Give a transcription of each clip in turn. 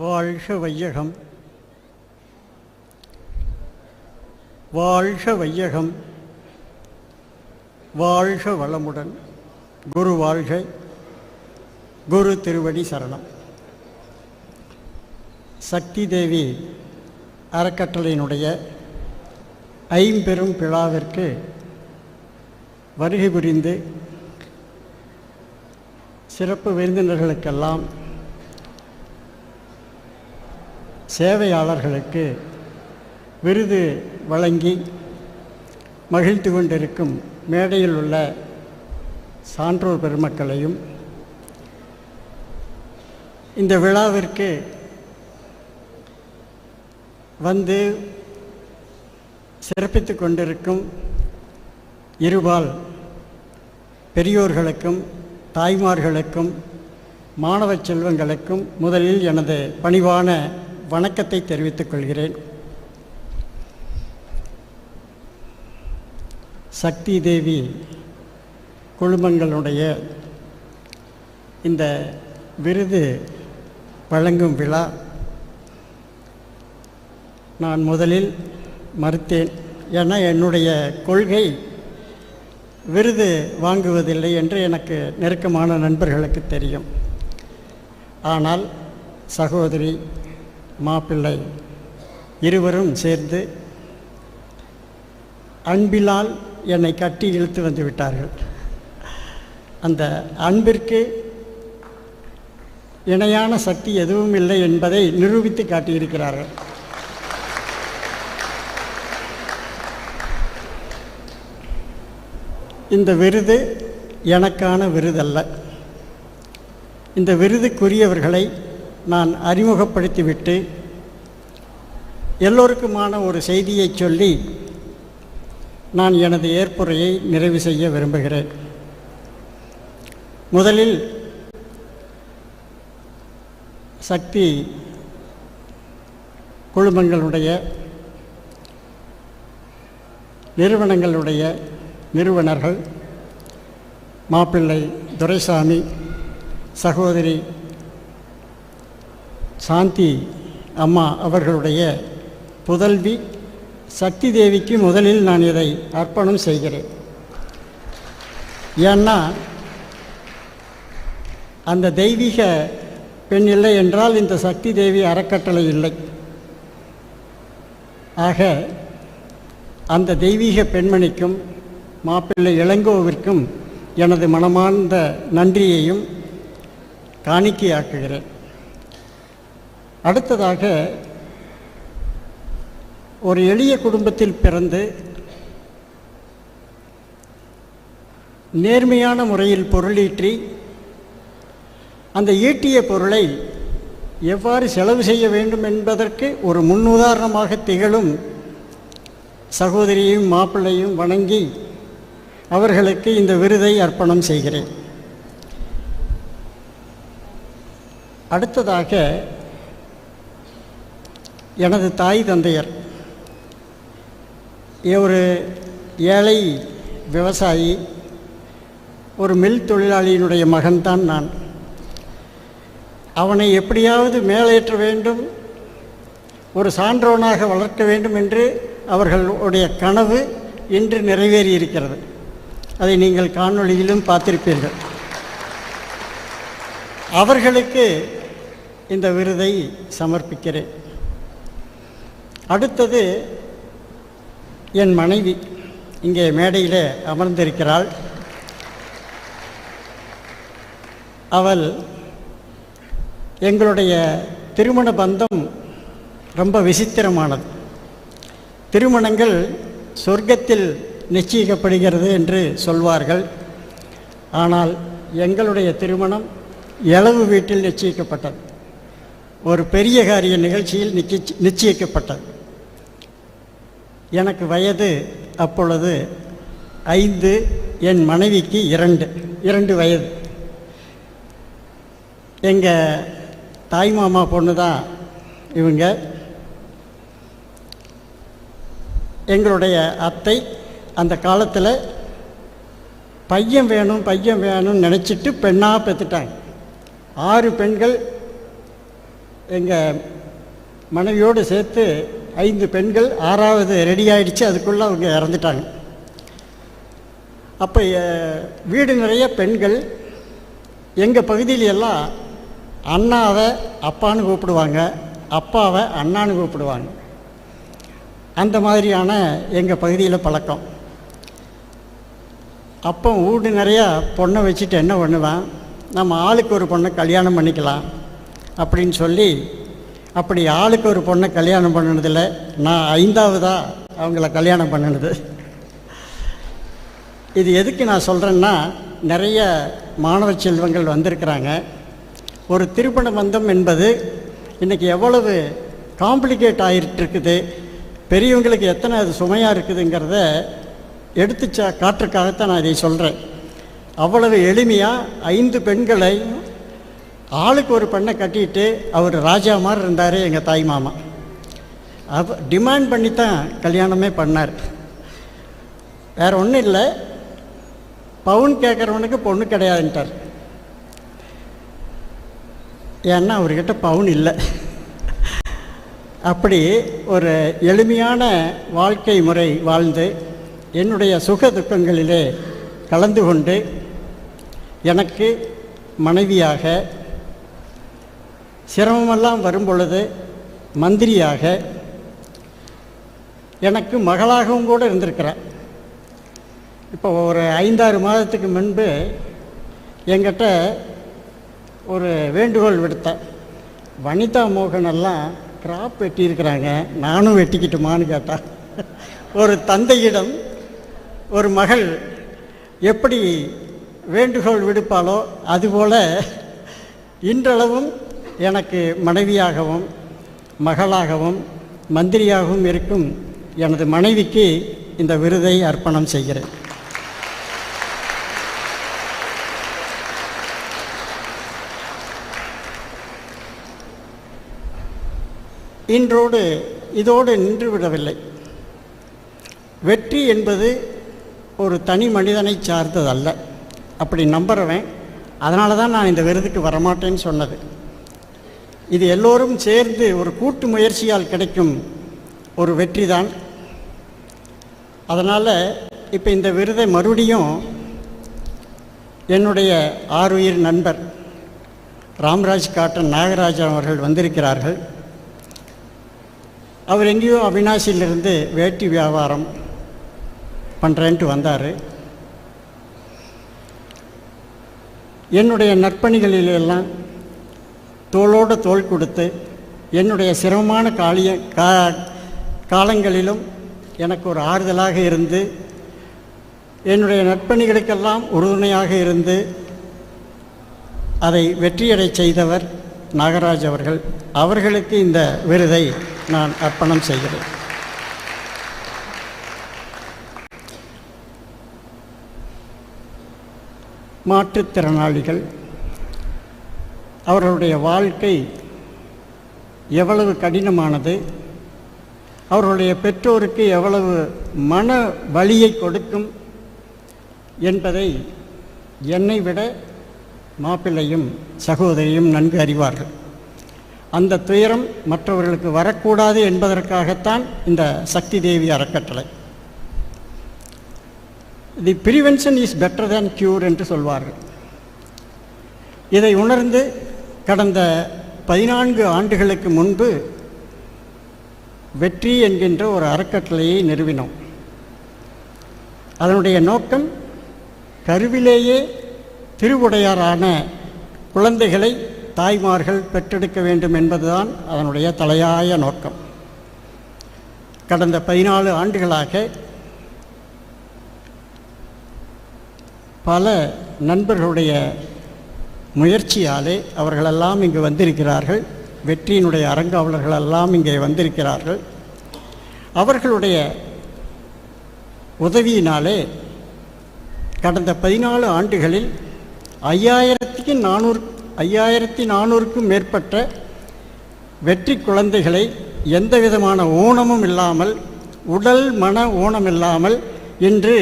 வாழ்க வையகம். வாழ்க வையகம். வாழ்க வளமுடன். குரு வாழ்க. குரு திருவடி சரணம். சக்தி தேவி அறக்கட்டளையினுடைய ஐம்பெரும் விழாவிற்கு வருகை புரிந்து சிறப்பு விருந்தினர்களுக்கெல்லாம் சேவையாளர்களுக்கு விருது வழங்கி மகிழ்ந்து கொண்டிருக்கும் மேடையில் உள்ள சான்றோர் பெருமக்களையும் இந்த விழாவிற்கு வந்து சிறப்பித்து கொண்டிருக்கும் இருபால் பெரியோர்களுக்கும் தாய்மார்களுக்கும் மாணவ செல்வங்களுக்கும் முதலில் எனது பணிவான வணக்கத்தை தெரிவித்துக் கொள்கிறேன். சக்தி தேவி குழுமங்களுடைய இந்த விருது வழங்கும் விழா நான் முதலில் மறுத்தேன். ஏன்னா என்னுடைய கொள்கை விருது வாங்குவதில்லை என்று எனக்கு நெருக்கமான நண்பர்களுக்கு தெரியும். ஆனால் சகோதரி மாப்பிள்ளை இருவரும் சேர்ந்து அன்பிலால் என்னை கட்டி இழுத்து வந்து விட்டார்கள். அந்த அன்பிற்கு இணையான சக்தி எதுவும் இல்லை என்பதை நிரூபித்து காட்டியிருக்கிறார்கள். இந்த விருது எனக்கான விருதல்ல. இந்த விருதுக்குரியவர்களை நான் அறிமுகப்படுத்திவிட்டு எல்லோருக்குமான ஒரு செய்தியை சொல்லி நான் எனது ஏற்புரையை நிறைவு செய்ய விரும்புகிறேன். முதலில் சக்தி குழுமங்களுடைய நிறுவனங்களுடைய நிறுவனர்கள் மாப்பிள்ளை துரைசாமி சகோதரி சாந்தி அம்மா அவர்களுடைய புதல்வி சக்தி தேவிக்கு முதலில் நான் இதை அர்ப்பணம் செய்கிறேன். ஏன்னா அந்த தெய்வீக பெண் இல்லை என்றால் இந்த சக்தி தேவி அறக்கட்டளை இல்லை. ஆக அந்த தெய்வீக பெண்மணிக்கும் மாப்பிள்ளை இளங்கோவிற்கும் எனது மனமார்ந்த நன்றியையும் காணிக்கையாக்குகிறேன். அடுத்ததாக ஒரு எளிய குடும்பத்தில் பிறந்து நேர்மையான முறையில் பொருளீற்றி அந்த ஈட்டிய பொருளை எவ்வாறு செலவு செய்ய வேண்டும் என்பதற்கு ஒரு முன்னுதாரணமாக திகழும் சகோதரியையும் மாப்பிள்ளையும் வணங்கி அவர்களுக்கு இந்த விருதை அர்ப்பணம் செய்கிறேன். அடுத்ததாக எனது தாய் தந்தையர். ஒரு ஏழை விவசாயி ஒரு மில் தொழிலாளியினுடைய மகன்தான் நான். அவனை எப்படியாவது மேலேற்ற வேண்டும் ஒரு சான்றோனாக வளர்க்க வேண்டும் என்று அவர்களுடைய கனவு இன்று நிறைவேறியிருக்கிறது. அதை நீங்கள் காணொளியிலும் பார்த்திருப்பீர்கள். அவர்களுக்கு இந்த விருதை சமர்ப்பிக்கிறேன். அடுத்தது என் மனைவி இங்கே மேடையில் அமர்ந்திருக்கிறாள். அவள் எங்களுடைய திருமண பந்தம் ரொம்ப விசித்திரமானது. திருமணங்கள் சொர்க்கத்தில் நிச்சயிக்கப்படுகிறது என்று சொல்வார்கள். ஆனால் எங்களுடைய திருமணம் எளவு வீட்டில் நிச்சயிக்கப்பட்டது. ஒரு பெரிய காரிய நிகழ்ச்சியில் நிச்சயிக்கப்பட்டது. எனக்கு வயது அப்பொழுது ஐந்து என் மனைவிக்கு இரண்டு இரண்டு வயது. எங்கள் தாய் மாமா பொண்ணு தான் இவங்க. எங்களுடைய அத்தை அந்த காலத்தில் பையன் வேணும் பையன் வேணும்னு நினச்சிட்டு பெண்ணாக பெற்றுட்டாங்க ஆறு பெண்கள் எங்கள் மனைவியோடு சேர்த்து ஐந்து பெண்கள் ஆறாவது ரெடி ஆகிடுச்சு அதுக்குள்ளே அவங்க இறந்துட்டாங்க. அப்போ வீடு நிறைய பெண்கள் எங்கள் பகுதியில எல்லாம் அண்ணாவை அப்பான்னு கூப்பிடுவாங்க. அப்பாவை அண்ணான்னு கூப்பிடுவாங்க. அந்த மாதிரியான எங்கள் பகுதியில் பழக்கம். அப்போ வீடு நிறையா பொண்ணை வச்சுட்டு என்ன பண்ணுவேன்? நம்ம ஆளுக்கு ஒரு பொண்ணை கல்யாணம் பண்ணிக்கலாம் அப்படின்னு சொல்லி அப்படி ஆளுக்கு ஒரு பொண்ணை கல்யாணம் பண்ணினதில் நான் ஐந்தாவதாக அவங்கள கல்யாணம் பண்ணினது. இது எதுக்கு நான் சொல்கிறேன்னா நிறைய மாணவ செல்வங்கள் வந்திருக்கிறாங்க. ஒரு திருமண பந்தம் என்பது இன்றைக்கி எவ்வளவு காம்ப்ளிகேட் ஆகிட்டு இருக்குது பெரியவங்களுக்கு எத்தனை அது சுமையாக இருக்குதுங்கிறத எடுத்து காற்றுக்காகத்தான் நான் இதை சொல்கிறேன் அவ்வளவு எளிமையாக ஐந்து பெண்களை ஆளுக்கு ஒரு பெண்ணை கட்டிட்டு அவர் ராஜா மாதிரி இருந்தார் எங்கள் தாய் மாமா. அப்போ டிமாண்ட் பண்ணி தான் கல்யாணமே பண்ணார். வேற ஒன்றும் இல்லை. பவுன் கேட்குறவனுக்கு பொண்ணு கிடையாதுன்ட்டார். ஏன்னா அவர்கிட்ட பவுன் இல்லை. அப்படி ஒரு எளிமையான வாழ்க்கை முறை வாழ்ந்து என்னுடைய சுக துக்கங்களிலே கலந்து கொண்டு எனக்கு மனைவியாக சிரமமெல்லாம் வரும் பொழுது மந்திரியாக எனக்கு மகளாகவும் கூட இருந்திருக்கிறேன் இப்போ ஒரு ஐந்தாறு மாதத்துக்கு முன்பு என்கிட்ட ஒரு வேண்டுகோள் விடுத்தேன் வனிதா மோகன் எல்லாம் கிராப் வெட்டியிருக்கிறாங்க. நானும் வெட்டிக்கிட்டுமான்னு கேட்டா ஒரு தந்தையிடம் ஒரு மகள் எப்படி வேண்டுகோள் விடுப்பாளோ அதுபோல் இன்றளவும் எனக்கு மனைவியாகவும் மகளாகவும் மந்திரியாகவும் இருக்கும் எனது மனைவிக்கு இந்த விருதை அர்ப்பணம் செய்கிறேன். இன்றோடு இதோடு நின்று விடவில்லை வெற்றி என்பது ஒரு தனி மனிதனை சார்ந்ததல்ல. அப்படி நம்புறவன் அதனால தான் நான் இந்த விருதுக்கு வரமாட்டேன்னு சொன்னது. இது எல்லோரும் சேர்ந்து ஒரு கூட்டு முயற்சியால் கிடைக்கும் ஒரு வெற்றி தான் அதனால் இப்போ இந்த விருதை மறுபடியும் என்னுடைய ஆறுயிர் நண்பர் ராம்ராஜ் காட்டன் நாகராஜ் அவர்கள் வந்திருக்கிறார்கள். அவர் எங்கேயோ அவினாசியிலிருந்து வேட்டி வியாபாரம் பண்ணுறேன்ட்டு வந்தார். என்னுடைய நற்பணிகளில் எல்லாம் தோளோடு தோள் கொடுத்து என்னுடைய சிரமமான காலிய கா காலங்களிலும் எனக்கு ஒரு ஆறுதலாக இருந்து என்னுடைய நற்பணிகளுக்கெல்லாம் உறுதுணையாக இருந்து அதை வெற்றியடை செய்தவர் நாகராஜ் அவர்கள். அவர்களுக்கு இந்த விருதை நான் அர்ப்பணம் செய்கிறேன். மாற்றுத்திறனாளிகள் அவர்களுடைய வாழ்க்கை எவ்வளவு கடினமானது அவர்களுடைய பெற்றோருக்கு எவ்வளவு மன வழியை கொடுக்கும் என்பதை என்னை விட மாப்பிள்ளையும் சகோதரியும் நன்கு அறிவார்கள். அந்த துயரம் மற்றவர்களுக்கு வரக்கூடாது என்பதற்காகத்தான் இந்த சக்தி தேவி அறக்கட்டளை. The prevention is better than cure என்று சொல்வார்கள். இதை உணர்ந்து கடந்த பதினான்கு ஆண்டுகளுக்கு முன்பு வெற்றி என்கின்ற ஒரு அறக்கட்டளையை நிறுவினோம். அதனுடைய நோக்கம் கருவிலேயே திருவுடையாரான குழந்தைகளை தாய்மார்கள் பெற்றெடுக்க வேண்டும் என்பதுதான் அதனுடைய தலையாய நோக்கம். கடந்த பதினாலு ஆண்டுகளாக பல நண்பர்களுடைய முயற்சியாலே அவர்களெல்லாம் இங்கு வந்திருக்கிறார்கள். வெற்றியினுடைய அரங்காவலர்களெல்லாம் இங்கே வந்திருக்கிறார்கள். அவர்களுடைய உதவியினாலே கடந்த பதினாலு ஆண்டுகளில் ஐயாயிரத்துக்கு நானூறு ஐயாயிரத்தி நானூறுக்கும் மேற்பட்ட வெற்றி குழந்தைகளை எந்த விதமான ஊனமும் இல்லாமல் உடல் மன ஊனம் இல்லாமல் இன்று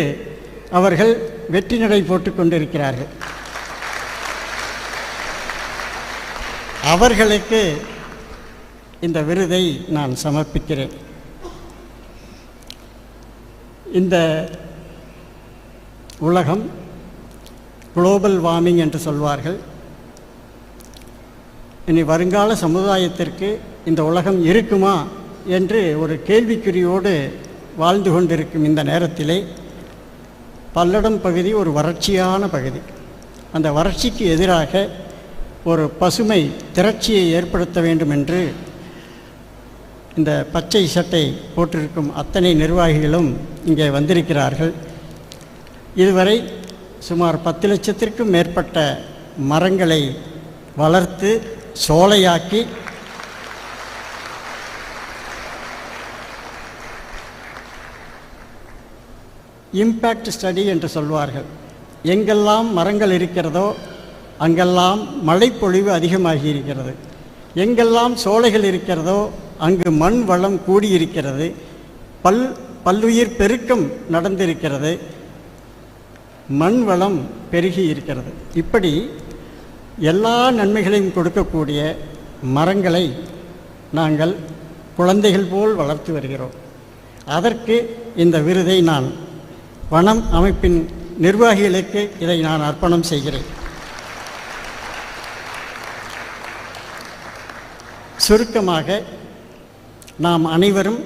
அவர்கள் வெற்றி நடை போட்டு கொண்டிருக்கிறார்கள். அவர்களுக்கு இந்த விருதை நான் சமர்ப்பிக்கிறேன். இந்த உலகம் குளோபல் வார்மிங் என்று சொல்வார்கள். இனி வருங்கால சமுதாயத்திற்கு இந்த உலகம் இருக்குமா என்று ஒரு கேள்விக்குறியோடு வாழ்ந்து கொண்டிருக்கும் இந்த நேரத்திலே பல்லடம் பகுதி ஒரு வறட்சியான பகுதி. அந்த வறட்சிக்கு எதிராக ஒரு பசுமை திரட்சியை ஏற்படுத்த வேண்டும் என்று இந்த பச்சை சட்டை போட்டிருக்கும் அத்தனை நிர்வாகிகளும் இங்கே வந்திருக்கிறார்கள். இதுவரை சுமார் பத்து லட்சத்திற்கும் மேற்பட்ட மரங்களை வளர்த்து சோலையாக்கி இம்பேக்ட் ஸ்டடி என்று சொல்வார்கள். எங்கெல்லாம் மரங்கள் இருக்கிறதோ அங்கெல்லாம் மழைப்பொழிவு அதிகமாகி இருக்கிறது எங்கெல்லாம் சோலைகள் இருக்கிறதோ அங்கு மண் வளம் கூடியிருக்கிறது. பல் பல்லுயிர் பெருக்கம் நடந்திருக்கிறது. மண் வளம் பெருகி இருக்கிறது. இப்படி எல்லா நன்மைகளையும் கொடுக்கக்கூடிய மரங்களை நாங்கள் குழந்தைகள் போல் வளர்த்து வருகிறோம். அதற்கு இந்த விருதை நான் வனம் அமைப்பின் நிர்வாகிகளுக்கு இதை நான் அர்ப்பணம் செய்கிறேன். சுருக்கமாக நாம் அனைவரும்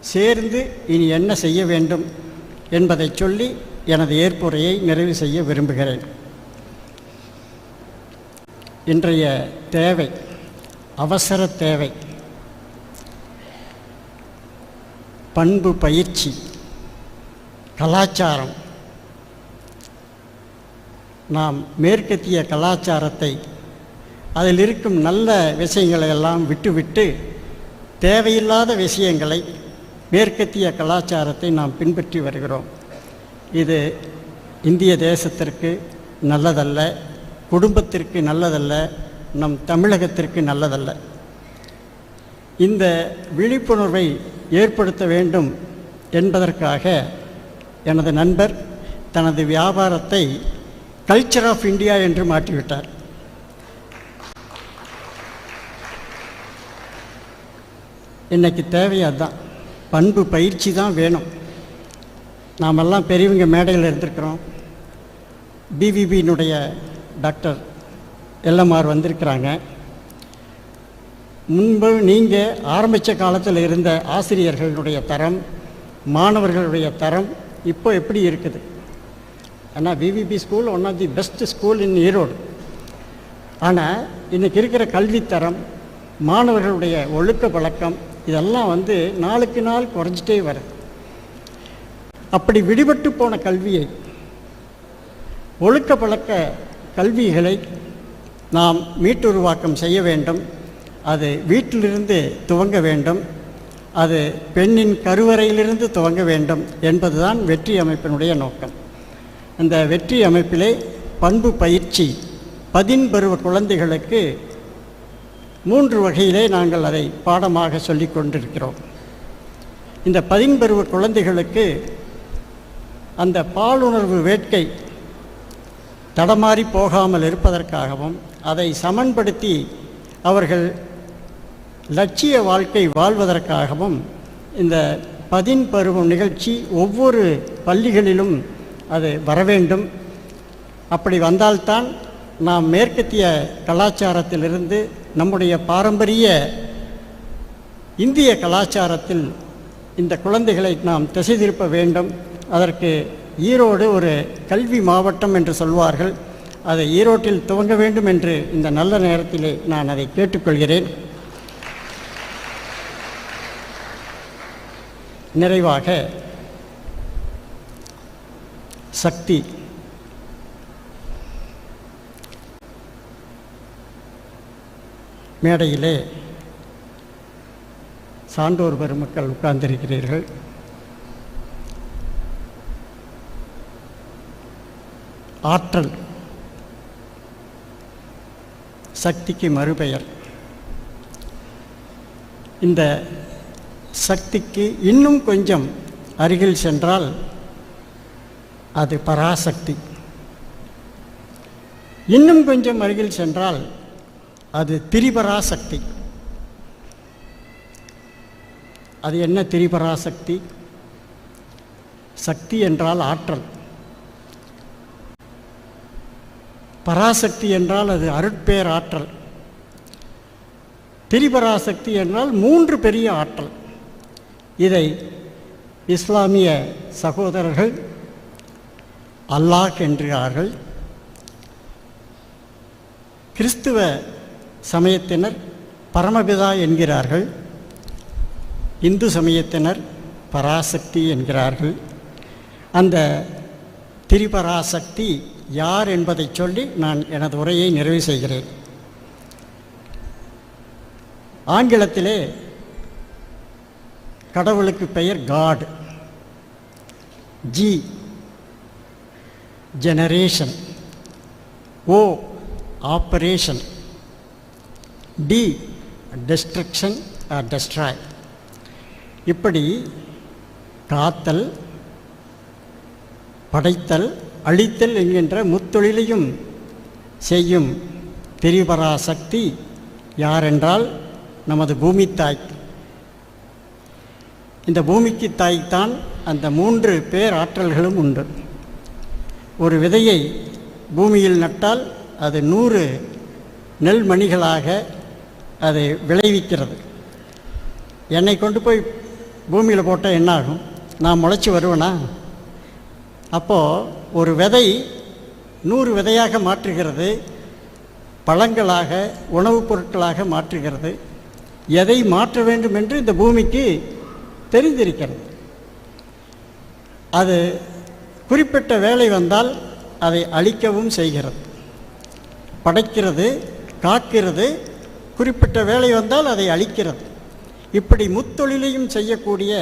சேர்ந்து இனி என்ன செய்ய வேண்டும் என்பதை சொல்லி எனது ஏற்புரையை நிறைவு செய்ய விரும்புகிறேன். இன்றைய தேவை அவசர தேவை. பண்பு பயிற்சி கலாச்சாரம். நாம் மேற்கத்திய கலாச்சாரத்தை அதில் இருக்கும் நல்ல விஷயங்களை எல்லாம் விட்டுவிட்டு தேவையில்லாத விஷயங்களை மேற்கத்திய கலாச்சாரத்தை நாம் பின்பற்றி வருகிறோம். இது இந்திய தேசத்திற்கு நல்லதல்ல குடும்பத்திற்கு நல்லதல்ல நம் தமிழகத்திற்கு நல்லதல்ல. இந்த விழிப்புணர்வை ஏற்படுத்த வேண்டும் என்பதற்காக எனது நண்பர் தனது வியாபாரத்தை கல்ச்சர் ஆஃப் இந்தியா என்று மாற்றிவிட்டார். இன்றைக்கி தேவை அதுதான். பண்பு பயிற்சி தான் வேணும். நாமெல்லாம் பெரியவங்க மேடையில் இருந்திருக்கிறோம். பிவிபியினுடைய டாக்டர் எல்எம்ஆர் வந்திருக்கிறாங்க. முன்பு நீங்கள் ஆரம்பித்த காலத்தில் இருந்த ஆசிரியர்களுடைய தரம் மாணவர்களுடைய தரம் இப்போ எப்படி இருக்குது? ஆனால் VVP school one of the best school in Erode ஆனால் இன்றைக்கி இருக்கிற கல்வித்தரம் மாணவர்களுடைய ஒழுக்க பழக்கம் இதெல்லாம் வந்து நாளுக்கு நாள் குறைஞ்சிட்டே வருது. அப்படி விடுபட்டு போன கல்வியை ஒழுக்க பழக்க கல்விகளை நாம் மீட்டுருவாக்கம் செய்ய வேண்டும். அது வீட்டிலிருந்து துவங்க வேண்டும். அது பெண்ணின் கருவறையிலிருந்து துவங்க வேண்டும் என்பதுதான் வெற்றி அமைப்பினுடைய நோக்கம். இந்த வெற்றி அமைப்பிலே பண்பு பயிற்சி பதின்பருவ குழந்தைகளுக்கு மூன்று வகையிலே நாங்கள் அதை பாடமாக சொல்லிக் கொண்டிருக்கிறோம். இந்த பதின்பருவ குழந்தைகளுக்கு அந்த பாலுணர்வு வேட்கை தடமாறி போகாமல் இருப்பதற்காகவும் அதை சமன்படுத்தி அவர்கள் லட்சிய வாழ்க்கை வாழ்வதற்காகவும் இந்த பதின் பருவம் நிகழ்ச்சி ஒவ்வொரு பள்ளிகளிலும் அது வர வேண்டும் அப்படி வந்தால்தான் நாம் மேற்கத்திய கலாச்சாரத்திலிருந்து நம்முடைய பாரம்பரிய இந்திய கலாச்சாரத்தில் இந்த குழந்தைகளை நாம் திசை திருப்ப வேண்டும். அதற்கு ஈரோடு ஒரு கல்வி மாவட்டம் என்று சொல்வார்கள். அதை ஈரோட்டில் துவங்க வேண்டும் என்று இந்த நல்ல நேரத்திலே நான் அதை கேட்டுக்கொள்கிறேன். நிறைவாக சக்தி மேடையிலே சான்றோர் பெருமக்கள் உட்கார்ந்திருக்கிறீர்கள். ஆற்றல் சக்திக்கு மறுபெயர். இந்த சக்திக்கு இன்னும் கொஞ்சம் அருகில் சென்றால் அது பராசக்தி. இன்னும் கொஞ்சம் அருகில் சென்றால் அது திரிபராசக்தி. அது என்ன திரிபராசக்தி? சக்தி என்றால் ஆற்றல். பராசக்தி என்றால் அது அருட்பேர் ஆற்றல். திரிபராசக்தி என்றால் மூன்று பெரிய ஆற்றல். இதை இஸ்லாமிய சகோதரர்கள் அல்லாஹ் என்கிறார்கள் கிறிஸ்துவ சமயத்தினர் பரமபிதா என்கிறார்கள். இந்து சமயத்தினர் பராசக்தி என்கிறார்கள். அந்த திரிபராசக்தி யார் என்பதை சொல்லி நான் எனது உரையை நிறைவு செய்கிறேன். ஆங்கிலத்திலே கடவுளுக்கு பெயர் God G generation O operation D destruction or destroy இப்படி காத்தல் படைத்தல் அழித்தல் என்கின்ற முத்தொழிலையும் செய்யும் திரிபராசக்தி யாரென்றால் நமது பூமி தாய். இந்த பூமிக்கு தாய்த்தான் அந்த மூன்று பேர் ஆற்றல்களும் உண்டு. ஒரு விதையை பூமியில் நட்டால் அது நூறு நெல் மணிகளாக அதை விளைவிக்கிறது. என்னை கொண்டு போய் பூமியில் போட்டால் என்ன ஆகும் நான் முளைச்சி வருவேனா? அப்போது ஒரு விதை நூறு விதையாக மாற்றுகிறது பழங்களாக உணவுப் பொருட்களாக மாற்றுகிறது. எதை மாற்ற வேண்டும் என்று இந்த பூமிக்கு தெரிந்திருக்கிறது. அது குறிப்பிட்ட வேலை வந்தால் அதை அழிக்கவும் செய்கிறது. படைக்கிறது காக்கிறது குறிப்பிட்ட வேலை வந்தால் அதை அழிக்கிறது. இப்படி முத்தொழிலையும் செய்யக்கூடிய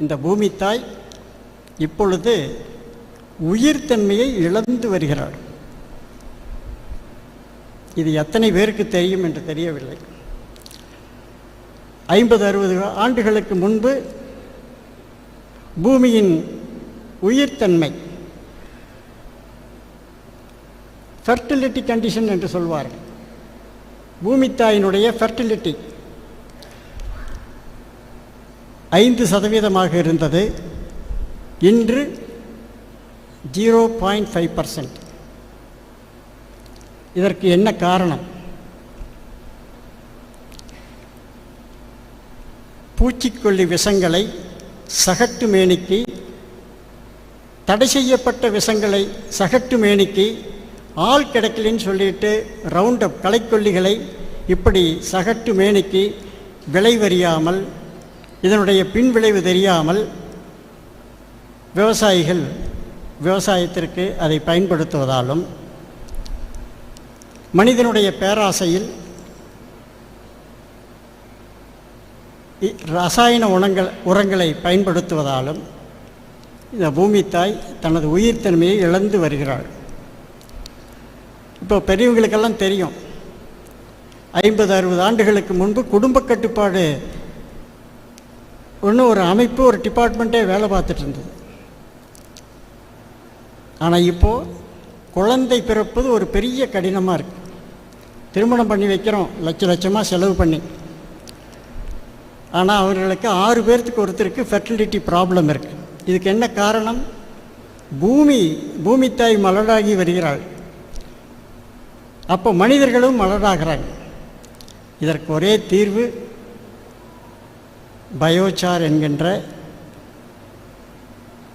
இந்த பூமி தாய் இப்பொழுது உயிர்த்தன்மையை இழந்து வருகிறாள். இது எத்தனை பேருக்கு தெரியும் என்று தெரியவில்லை. ஐம்பது அறுபது ஆண்டுகளுக்கு முன்பு பூமியின் உயிர்த்தன்மை ஃபர்டிலிட்டி கண்டிஷன் என்று சொல்வார்கள். பூமித்தாயினுடைய ஃபெர்டிலிட்டி ஐந்து சதவீதமாக இருந்தது. இன்று ஜீரோ பாயிண்ட் ஃபைவ் பர்சன்ட் இதற்கு என்ன காரணம்? பூச்சிக்கொல்லி விஷங்களை சகட்டு மேனிக்கு தடை செய்யப்பட்ட விஷங்களை சகட்டு மேனிக்கு ஆள் கிடைக்கலன்னு சொல்லிட்டு ரவுண்டப் களைக்கொல்லிகளை இப்படி சகட்டு மேனிக்கு விளைவறியாமல் இதனுடைய பின் விளைவு தெரியாமல் விவசாயிகள் விவசாயத்திற்கு அதை பயன்படுத்துவதாலும் மனிதனுடைய பேராசையில் இ- ரசாயன உணங்கள் உரங்களை பயன்படுத்துவதாலும் இந்த பூமி தாய் தனது உயிர்த்தன்மையை இழந்து வருகிறாள். இப்போ பெரியவங்களுக்கெல்லாம் தெரியும். ஐம்பது அறுபது ஆண்டுகளுக்கு முன்பு குடும்ப கட்டுப்பாடு. ஒன்று ஒரு அமைப்பு ஒரு டிபார்ட்மெண்ட்டே வேலை பார்த்துட்டு இருந்தது. ஆனால் இப்போது குழந்தை பிறப்பது ஒரு பெரிய கடினமாக இருக்குது திருமணம் பண்ணி வைக்கிறோம். லட்ச லட்சமாக செலவு பண்ணி. ஆனால் அவர்களுக்கு ஆறு பேர்த்துக்கு ஒருத்தருக்கு ஃபெர்டிலிட்டி ப்ராப்ளம் இருக்குது இதுக்கு என்ன காரணம்? பூமி பூமி தாய் மலடாகி வருகிறாள். அப்போ மனிதர்களும் மலராகிறாங்க இதற்கு ஒரே தீர்வு பயோசார் என்கின்ற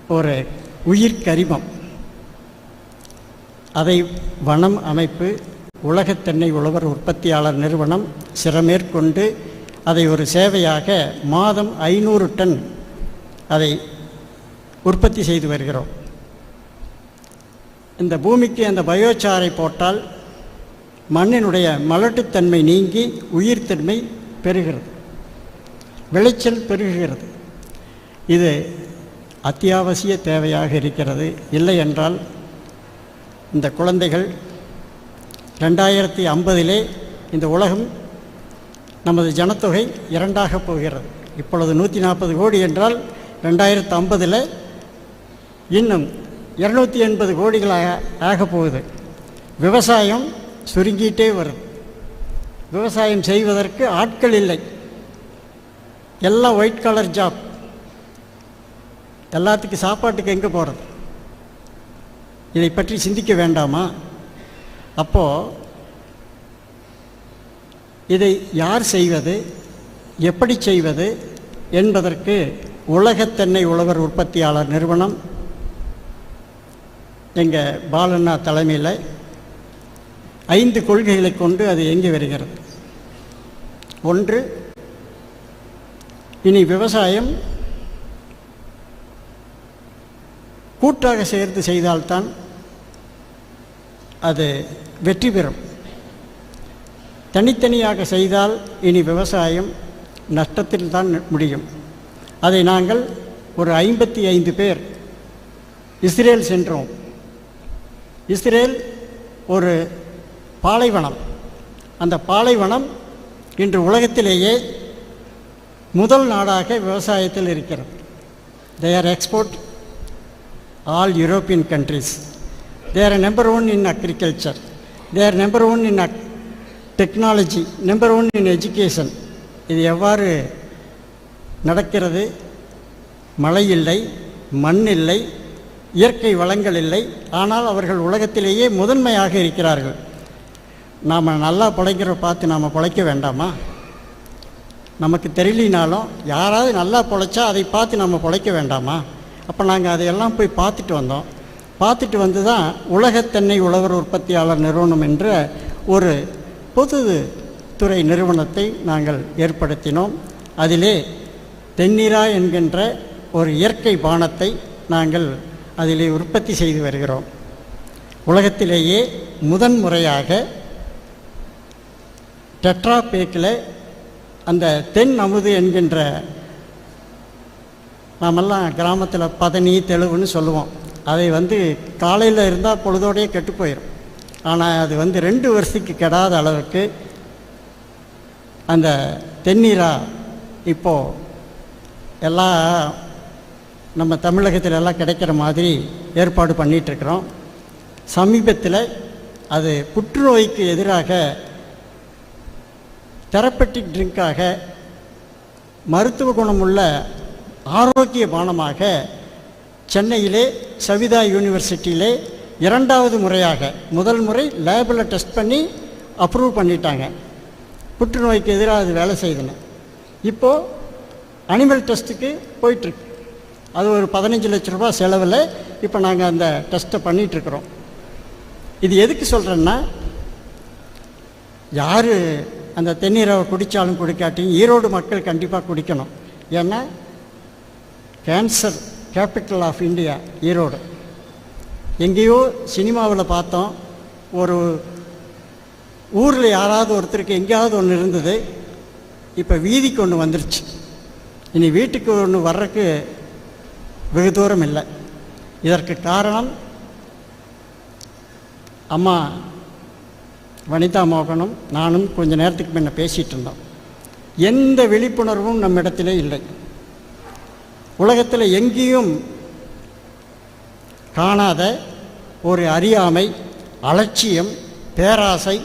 ஒரு உயிர்கரிமம் அதை வனம் அமைப்பு உலகத்தென்னை உழவர் உற்பத்தியாளர் நிறுவனம் சிறமேற்கொண்டு அதை ஒரு சேவையாக மாதம் ஐநூறு டன் அதை உற்பத்தி செய்து வருகிறோம். இந்த பூமிக்கு அந்த பயோசாரை போட்டால் மண்ணினுடைய மலட்டுத்தன்மை நீங்கி உயிர்த்தன்மை பெறுகிறது விளைச்சல் பெருகுகிறது இது அத்தியாவசிய தேவையாக இருக்கிறது. இல்லை என்றால் இந்த குழந்தைகள் ரெண்டாயிரத்தி ஐம்பதிலே இந்த உலகம் நமது ஜனத்தொகை இரண்டாக போகிறது. இப்பொழுது நூற்றி நாற்பது கோடி என்றால் ரெண்டாயிரத்து ஐம்பதில் இன்னும் இரநூத்தி எண்பது கோடிகளாக ஆக போகுது விவசாயம் சுருங்கிட்டே வரும். விவசாயம் செய்வதற்கு ஆட்கள் இல்லை. எல்லாம் ஒயிட் கலர் ஜாப் எல்லாத்துக்கும் சாப்பாட்டுக்கு எங்கே போகிறது இதை பற்றி சிந்திக்க வேண்டாமா? அப்போது இதை யார் செய்வது? எப்படி செய்வது? என்பதற்கு உலகத்தென்னை உழவர் உற்பத்தியாளர் நிறுவனம் எங்கள் பாலண்ணா தலைமையில் ஐந்து கொள்கைகளை கொண்டு அது இயங்கி வருகிறது. ஒன்று இனி விவசாயம் கூட்டாக சேர்ந்து செய்தால்தான் அது வெற்றி பெறும். தனித்தனியாக செய்தால் இனி விவசாயம் நஷ்டத்தில் தான் முடியும். அதை நாங்கள் ஒரு ஐம்பத்தி ஐந்து பேர் இஸ்ரேல் சென்றோம். இஸ்ரேல் ஒரு பாலைவனம். அந்த பாலைவனம் இன்று உலகத்திலேயே முதல் நாடாக விவசாயத்தில் இருக்கிறது. They are export all European countries they are number one in agriculture they are number one in technology number one in education இது எவ்வாறு நடக்கிறது? மழை இல்லை மண் இல்லை இயற்கை வளங்கள் இல்லை ஆனால் அவர்கள் உலகத்திலேயே முதன்மையாக இருக்கிறார்கள். நாம் நல்லா பிழைக்கிற பார்த்து நாம் பிழைக்க வேண்டாமா? நமக்கு தெரியலினாலும் யாராவது நல்லா பிழைச்சா அதை பார்த்து நம்ம பிழைக்க வேண்டாமா? அப்போ நாங்கள் அதையெல்லாம் போய் பார்த்துட்டு வந்தோம். பார்த்துட்டு வந்து தான் உலகத்தென்னை உழவர் உற்பத்தியாளர் நிறுவனம் என்ற ஒரு பொது துறை நிறுவனத்தை நாங்கள் ஏற்படுத்தினோம். அதிலே தென்னிரா என்கின்ற ஒரு இயற்கை பானத்தை நாங்கள் அதிலே உற்பத்தி செய்து வருகிறோம். உலகத்திலேயே முதன் முறையாக டெட்ரா பேக்கில் அந்த தென் அமுது என்கின்ற நாமெல்லாம் கிராமத்தில் பதனி தெளிவுன்னு சொல்லுவோம். அதை வந்து காலையில் இருந்தால் பொழுதோடையே கெட்டு போயிடும் ஆனால் அது வந்து ரெண்டு வருஷத்துக்கு கெடாத அளவுக்கு அந்த தென்னீரா இப்போது எல்லா நம்ம தமிழகத்தில் எல்லாம் கிடைக்கிற மாதிரி ஏற்பாடு பண்ணிகிட்ருக்குறோம் சமீபத்தில் அது புற்றுநோய்க்கு எதிராக தெரப்பட்டிக் ட்ரிங்காக மருத்துவ குணமுள்ள ஆரோக்கிய பானமாக சென்னையிலே சவிதா யூனிவர்சிட்டியிலே இரண்டாவது முறையாக முதல் முறை லேபில் டெஸ்ட் பண்ணி அப்ரூவ் பண்ணிட்டாங்க. புற்றுநோய்க்கு எதிராக அது வேலை செய்யுதுன்னு இப்போது அனிமல் டெஸ்ட்டுக்கு போயிட்டுருக்கு. அது ஒரு பதினஞ்சு லட்ச ரூபா செலவில் இப்போ நாங்கள் அந்த டெஸ்ட்டை பண்ணிகிட்ருக்குறோம் இது எதுக்கு சொல்கிறேன்னா யார் அந்த தண்ணீரை குடித்தாலும் குடிக்காட்டியும் ஈரோடு மக்கள் கண்டிப்பாக குடிக்கணும். ஏன்னா cancer capital of India Erode. எங்கேயோ சினிமாவில் பார்த்தோம் ஒரு ஊரில் யாராவது ஒருத்தருக்கு எங்கேயாவது ஒன்று இருந்தது இப்போ வீதிக்கு ஒன்று வந்துருச்சு. இனி வீட்டுக்கு ஒன்று வர்றதுக்கு வெகு தூரம் இல்லை. இதற்கு காரணம் அம்மா வனிதா மோகனும் நானும் கொஞ்ச நேரத்துக்கு முன்ன பேசிகிட்டு இருந்தோம். எந்த விழிப்புணர்வும் நம்ம இடத்துல இல்லை. உலகத்தில் எங்கேயும் காணாத ஒரு அறியாமை அலட்சியம் பேராசை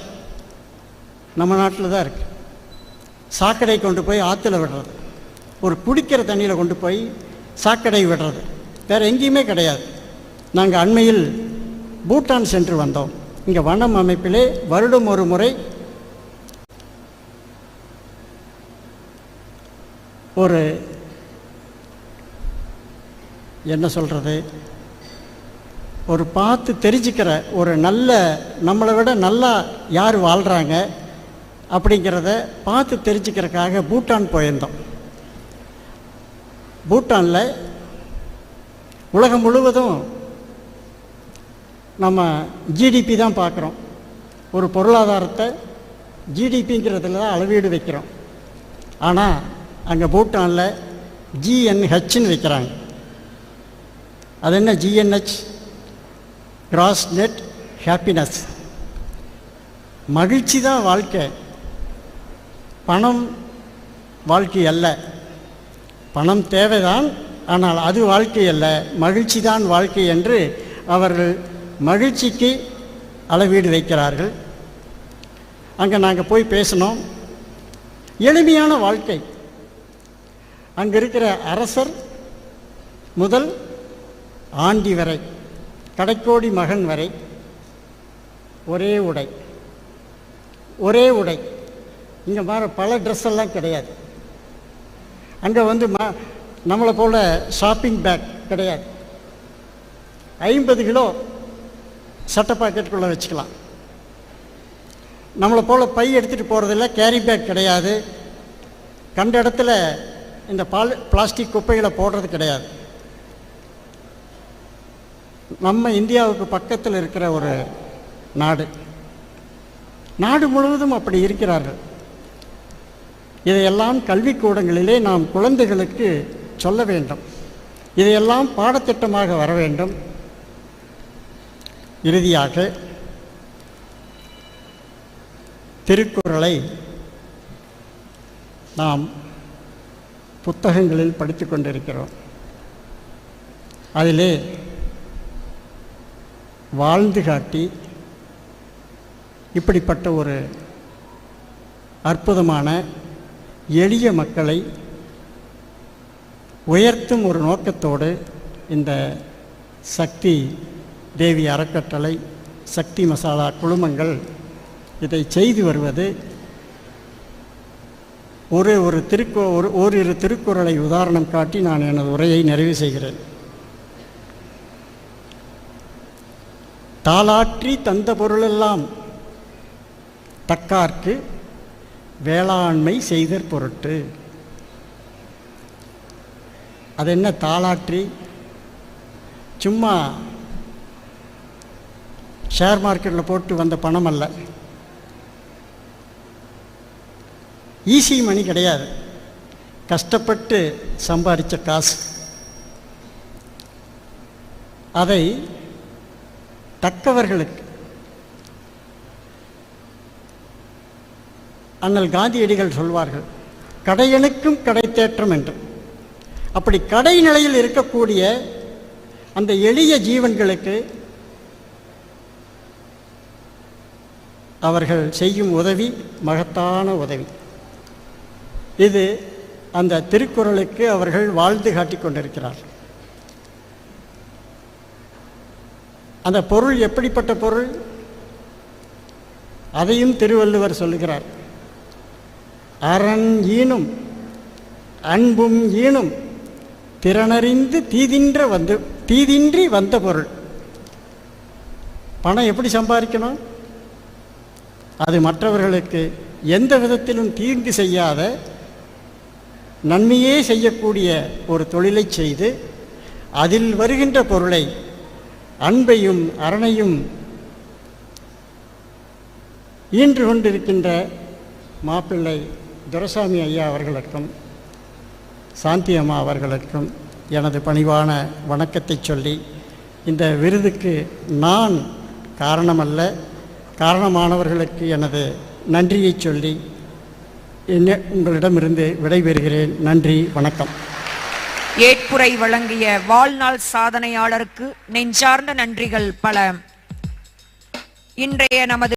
நம்ம நாட்டில் தான் இருக்குது சாக்கடை கொண்டு போய் ஆற்றுல விடுறது. ஒரு குடிக்கிற தண்ணியில் கொண்டு போய் சாக்கடை விடுறது. வேறு எங்கேயுமே கிடையாது. நாங்கள் அண்மையில் பூட்டான் சென்று வந்தோம். இங்கே வனம் அமைப்பிலே வருடம் ஒரு முறை ஒரு என்ன சொல்கிறது ஒரு பார்த்து தெரிஞ்சுக்கிற ஒரு நல்ல நம்மளை விட நல்லா யார் வாழ்கிறாங்க அப்படிங்கிறத பார்த்து தெரிஞ்சுக்கிறதுக்காக பூட்டான் போயிருந்தோம். பூட்டானில் உலகம் முழுவதும் நம்ம ஜிடிபி தான் பார்க்குறோம். ஒரு பொருளாதாரத்தை ஜிடிபிங்கிறதுல தான் அளவீடு வைக்கிறோம். ஆனால் அங்கே பூட்டானில் ஜிஎன்ஹெச்னு வைக்கிறாங்க. அது என்ன ஜிஎன்ஹெச் கிராஸ் நெட் ஹாப்பினஸ் மகிழ்ச்சி தான் வாழ்க்கை. பணம் வாழ்க்கை அல்ல. பணம் தேவைதான் ஆனால் அது வாழ்க்கை அல்ல. மகிழ்ச்சி தான் வாழ்க்கை என்று அவர்கள் மகிழ்ச்சிக்கு அளவீடு வைக்கிறார்கள். அங்கே நாங்கள் போய் பேசினோம். எளிமையான வாழ்க்கை. அங்கே இருக்கிற அரசர் முதல் ஆண்டி வரை கடைக்கோடி மகன் வரை ஒரே உடை. ஒரே உடை. இங்கே மாற பல ட்ரெஸ் எல்லாம் கிடையாது. அங்கே வந்து மா நம்மளை போல் ஷாப்பிங் பேக் கிடையாது. ஐம்பது கிலோ சட்டை பாக்கெட்டுக்குள்ளே வச்சுக்கலாம். நம்மளை போல் பை எடுத்துகிட்டு போகிறதில்ல கேரி பேக் கிடையாது. கண்ட இடத்துல இந்த பால் பிளாஸ்டிக் குப்பைகளை போடுறது கிடையாது. நம்ம இந்தியாவுக்கு பக்கத்தில் இருக்கிற ஒரு நாடு. நாடு முழுவதும் அப்படி இருக்கிறார்கள். இதையெல்லாம் கல்விக்கூடங்களிலே நாம் குழந்தைகளுக்கு சொல்ல வேண்டும். இதையெல்லாம் பாடத்திட்டமாக வர வேண்டும். இறுதியாக திருக்குறளை நாம் புத்தகங்களில் படித்து கொண்டிருக்கிறோம். அதிலே வாழ்ந்து காட்டி இப்படிப்பட்ட ஒரு அற்புதமான எளிய மக்களை உயர்த்தும் ஒரு நோக்கத்தோடு இந்த சக்தி தேவி அறக்கட்டளை சக்தி மசாலா குழுமங்கள் இதை செய்து வருவது ஒரு ஒரு திருக்கு ஒரு ஓரிரு திருக்குறளை உதாரணம் காட்டி நான் எனது உரையை நிறைவு செய்கிறேன். தாளாற்றி தந்த பொருளெல்லாம் தக்கார்க்கு வேளாண்மை செய்தற் பொருட்டு. அது என்ன தாளாற்றி? சும்மா ஷேர் மார்க்கெட்டில் போட்டு வந்த பணம் அல்ல. ஈஸி மணி கிடையாது. கஷ்டப்பட்டு சம்பாதிச்ச காசு. அதை தக்கவர்களுக்கு அண்ணல் காந்தியடிகள் சொல்வார்கள் கடையனுக்கும் கடை தேற்றம் என்று. அப்படி கடை நிலையில் இருக்கக்கூடிய அந்த எளிய ஜீவன்களுக்கு அவர்கள் செய்யும் உதவி மகத்தான உதவி. இது அந்த திருக்குறளுக்கு அவர்கள் வாழ்ந்து காட்டி கொண்டிருக்கிறார் அந்த பொருள் எப்படிப்பட்ட பொருள்? அதையும் திருவள்ளுவர் சொல்லுகிறார். அரண் ஈனும் அன்பும் ஈனும் திறனறிந்து தீதின்ற வந்து தீதின்றி வந்த பொருள். பணம் எப்படி சம்பாதிக்கணும்? அது மற்றவர்களுக்கு எந்த விதத்திலும் தீங்கு செய்யாத நன்மையே செய்யக்கூடிய ஒரு தொழிலை செய்து அதில் வருகின்ற பொருளை அன்பையும் அரணையும் ஈன்று கொண்டிருக்கின்ற மாப்பிள்ளை துரசாமி ஐயா அவர்களுக்கும் சாந்தி அம்மா அவர்களுக்கும் எனது பணிவான வணக்கத்தை சொல்லி இந்த விருதுக்கு நான் காரணமல்ல. காரணமானவர்களுக்கு எனது நன்றியை சொல்லி என்ன உங்களிடமிருந்து விடைபெறுகிறேன். நன்றி வணக்கம். ஏற்புரை வழங்கிய வாழ்நாள் சாதனையாளருக்கு நெஞ்சார்ந்த நன்றிகள் பல. இன்றைய நமது